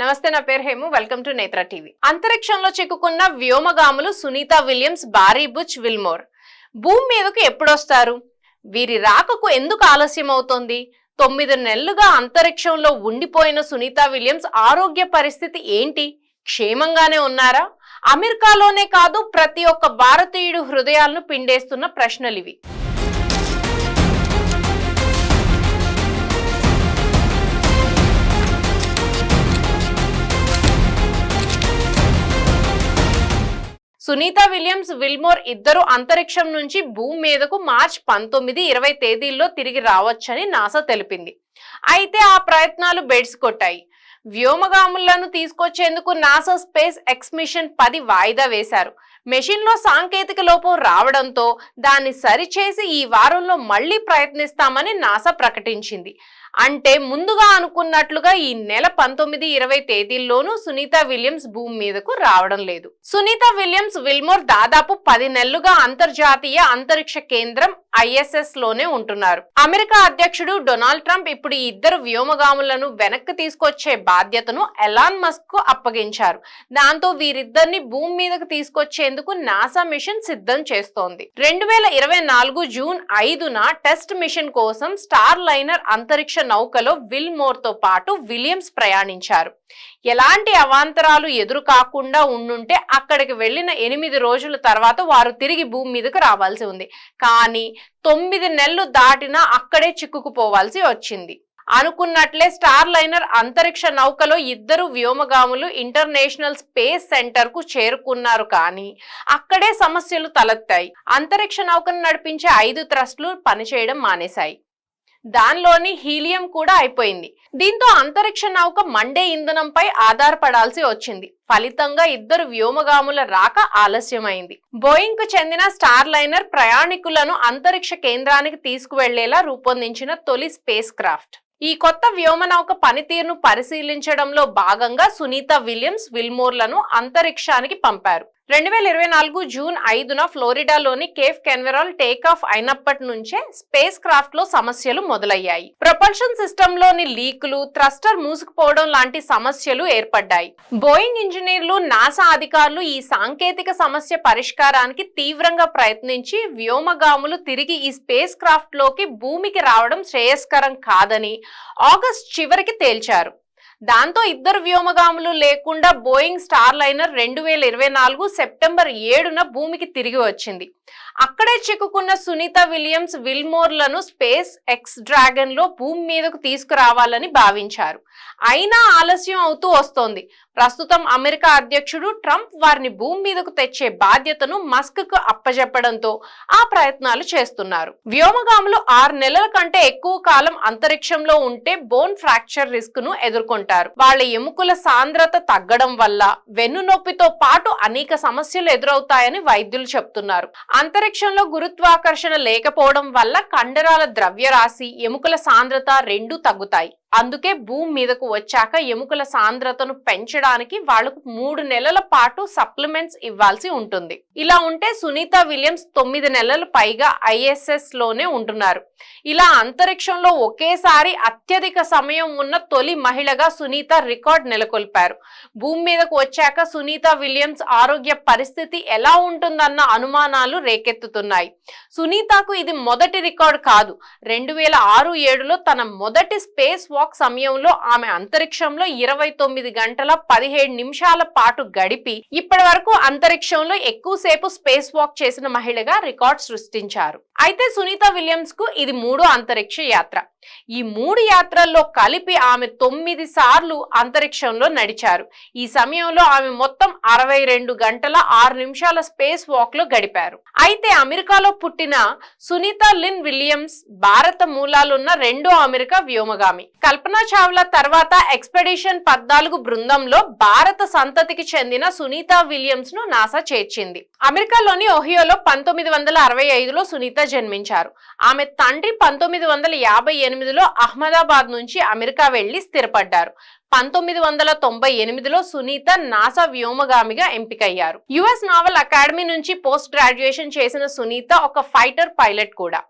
నమస్తే నా పేరు Hemu. Welcome to Netra TV. అంతరిక్షంలో చిక్కుకున్న వ్యోమగాములు Sunita Williams Barry Butch Wilmore. భూమి మీదకు ఎప్పుడొస్తారు? వీరి రాకకు ఎందుకు ఆలస్యం అవుతోంది? తొమ్మిది నెలలుగా అంతరిక్షంలో ఉండిపోయిన సునీత విలియమ్స్ ఆరోగ్య పరిస్థితి ఏంటి? క్షేమంగానే ఉన్నారా? అమెరికాలోనే కాదు ప్రతి ఒక్క భారతీయుడు హృదయాలను పిండేస్తున్న ప్రశ్నలు సునీత విలియమ్స్ విల్మోర్ ఇద్దరు అంతరిక్షం నుంచి భూమి మీదకు మార్చ్ పంతొమ్మిది ఇరవై తేదీల్లో తిరిగి రావచ్చని నాసా తెలిపింది. అయితే ఆ ప్రయత్నాలు బెడ్స్ కొట్టాయి. వ్యోమగాములను తీసుకొచ్చేందుకు నాసా స్పేస్ ఎక్స్ మిషన్ పది వాయిదా వేశారు. మెషిన్లో సాంకేతిక లోపం రావడంతో దాన్ని సరిచేసి ఈ వారంలో మళ్ళీ ప్రయత్నిస్తామని నాసా ప్రకటించింది. అంటే ముందుగా అనుకున్నట్లుగా ఈ నెల పంతొమ్మిది ఇరవై తేదీల్లోనూ సునీత విలియమ్స్ భూమి మీదకు రావడం లేదు. సునీత విలియమ్స్ విల్మోర్ దాదాపు పది నెలలుగా అంతర్జాతీయ అంతరిక్ష కేంద్రం ఐఎస్ఎస్లోనే ఉంటున్నారు. అమెరికా అధ్యక్షుడు డొనాల్డ్ ట్రంప్ ఇప్పుడు ఈ ఇద్దరు వ్యోమగాములను వెనక్కి తీసుకొచ్చే బాధ్యతను ఎలాన్ మస్క్కు అప్పగించారు. దాంతో వీరిద్దరిని భూమి మీదకు తీసుకొచ్చేందుకు నాసా మిషన్ సిద్ధం చేస్తోంది. రెండు వేల ఇరవై నాలుగు జూన్ ఐదున టెస్ట్ మిషన్ కోసం స్టార్ లైనర్ అంతరిక్ష నౌకలో విల్మోర్తో తో పాటు విలియమ్స్ ప్రయాణించారు. ఎలాంటి అవాంతరాలు ఎదురు కాకుండా ఉండుంటే అక్కడికి వెళ్ళిన ఎనిమిది రోజుల తర్వాత వారు తిరిగి భూమి మీదకు రావాల్సి ఉంది. కానీ తొమ్మిది నెలలు దాటినా అక్కడే చిక్కుకుపోవాల్సి వచ్చింది. అనుకున్నట్లే స్టార్ లైనర్ అంతరిక్ష నౌకలో ఇద్దరు వ్యోమగాములు ఇంటర్నేషనల్ స్పేస్ సెంటర్కు చేరుకున్నారు కానీ అక్కడే సమస్యలు తలెత్తాయి. అంతరిక్ష నౌకను నడిపించే ఐదు త్రస్టులు పనిచేయడం మానేశాయి. దానిలోని హీలియం కూడా అయిపోయింది. దీంతో అంతరిక్ష నౌక మండే ఇంధనంపై ఆధారపడాల్సి వచ్చింది. ఫలితంగా ఇద్దరు వ్యోమగాముల రాక ఆలస్యమైంది. బోయింగ్కు చెందిన స్టార్ లైనర్ ప్రయాణికులను అంతరిక్ష కేంద్రానికి తీసుకువెళ్ళేలా రూపొందించిన తొలి స్పేస్ క్రాఫ్ట్ ఈ కొత్త వ్యోమనౌక పనితీరును పరిశీలించడంలో భాగంగా సునీత విలియమ్స్ విల్మోర్లను అంతరిక్షానికి పంపారు. రెండు వేల ఇరవై నాలుగు జూన్ ఐదున ఫ్లోరిడాలోని కేఫ్ కెన్వెరాల్ టేక్ ఆఫ్ అయినప్పటి నుంచే స్పేస్ క్రాఫ్ట్లో సమస్యలు మొదలయ్యాయి. ప్రొపల్షన్ సిస్టమ్లోని లీకులు థ్రస్టర్ మూసుకుపోవడం లాంటి సమస్యలు ఏర్పడ్డాయి. బోయింగ్ ఇంజనీర్లు నాసా అధికారులు ఈ సాంకేతిక సమస్య పరిష్కారానికి తీవ్రంగా ప్రయత్నించి వ్యోమగాములు తిరిగి ఈ స్పేస్ క్రాఫ్ట్లోకి భూమికి రావడం శ్రేయస్కరం కాదని ఆగస్ట్ చివరికి తేల్చారు. దాంతో ఇద్దరు వ్యోమగాములు లేకుండా బోయింగ్ స్టార్ లైనర్ రెండు వేల ఇరవై నాలుగు సెప్టెంబర్ ఏడున భూమికి తిరిగి వచ్చింది. అక్కడే చిక్కుకున్న సునీత విలియమ్స్ విల్మోర్లను స్పేస్ ఎక్స్ డ్రాగన్లో భూమి మీదకు తీసుకురావాలని భావించారు. అయినా ఆలస్యం అవుతూ వస్తోంది. ప్రస్తుతం అమెరికా అధ్యక్షుడు ట్రంప్ వారిని భూమి మీదకు తెచ్చే బాధ్యతను మస్క్కు అప్పజెప్పడంతో ఆ ప్రయత్నాలు చేస్తున్నారు. వ్యోమగాములు ఆరు నెలల కంటే ఎక్కువ కాలం అంతరిక్షంలో ఉంటే బోన్ ఫ్రాక్చర్ రిస్క్ను ఎదుర్కొంటారు. వాళ్ళ ఎముకల సాంద్రత తగ్గడం వల్ల వెన్నునొప్పితో పాటు అనేక సమస్యలు ఎదురవుతాయని వైద్యులు చెప్తున్నారు. అంతరిక్షంలో గురుత్వాకర్షణ లేకపోవడం వల్ల కండరాల ద్రవ్యరాశి ఎముకల సాంద్రత రెండూ తగ్గుతాయి. అందుకే భూమి మీదకు వచ్చాక ఎముకల సాంద్రతను పెంచడానికి వాళ్ళకు మూడు నెలల పాటు సప్లిమెంట్స్ ఇవ్వాల్సి ఉంటుంది. ఇలా ఉంటే సునీత విలియమ్స్ తొమ్మిది నెలల పైగా ఐఎస్ఎస్లోనే ఉంటున్నారు. ఇలా అంతరిక్షంలో ఒకేసారి అత్యధిక సమయం ఉన్న తొలి మహిళగా సునీత రికార్డ్ నెలకొల్పారు. భూమి మీదకు వచ్చాక సునీత విలియమ్స్ ఆరోగ్య పరిస్థితి ఎలా ఉంటుందన్న అనుమానాలు రేకెత్తుతున్నాయి. సునీతకు ఇది మొదటి రికార్డ్ కాదు. రెండు వేల ఆరు ఏడులో తన మొదటి స్పేస్ వాక్ సమయంలో ఆమె అంతరిక్షంలో ఇరవై తొమ్మిది గంటల పదిహేడు నిమిషాల పాటు గడిపి ఇప్పటి వరకు అంతరిక్షంలో ఎక్కువసేపు స్పేస్ వాక్ చేసిన మహిళగా రికార్డ్ సృష్టించారు. అయితే సునీత విలియమ్స్కు ఇది మూడో అంతరిక్ష యాత్ర. ఈ మూడు యాత్రల్లో కలిపి ఆమె తొమ్మిది సార్లు అంతరిక్షంలో నడిచారు. ఈ సమయంలో ఆమె మొత్తం అరవై రెండు గంటల ఆరు నిమిషాల స్పేస్ వాక్లో గడిపారు. అయితే అమెరికాలో పుట్టిన సునీత లిన్ విలియమ్స్ భారత మూలాలున్న రెండో అమెరికా వ్యోమగామి. కల్పనా చావ్లా తర్వాత ఎక్స్పెడిషన్ పద్నాలుగు బృందంలో భారత సంతతికి చెందిన సునీత విలియమ్స్ను నాసా చేర్చింది. అమెరికాలోని ఒహియోలో పంతొమ్మిది వందల అరవై ఐదులో సునీత జన్మించారు. ఆమె తండ్రి పంతొమ్మిది వందల యాభై ఎనిమిదిలో అహ్మదాబాద్ నుంచి అమెరికా వెళ్ళి స్థిరపడ్డారు. పంతొమ్మిది వందల తొంభై ఎనిమిదిలో సునీత నాసా వ్యోమగామిగా ఎంపికయ్యారు. యుఎస్ నావల్ అకాడమీ నుంచి పోస్ట్ గ్రాడ్యుయేషన్ చేసిన సునీత ఒక ఫైటర్ పైలట్ కూడా.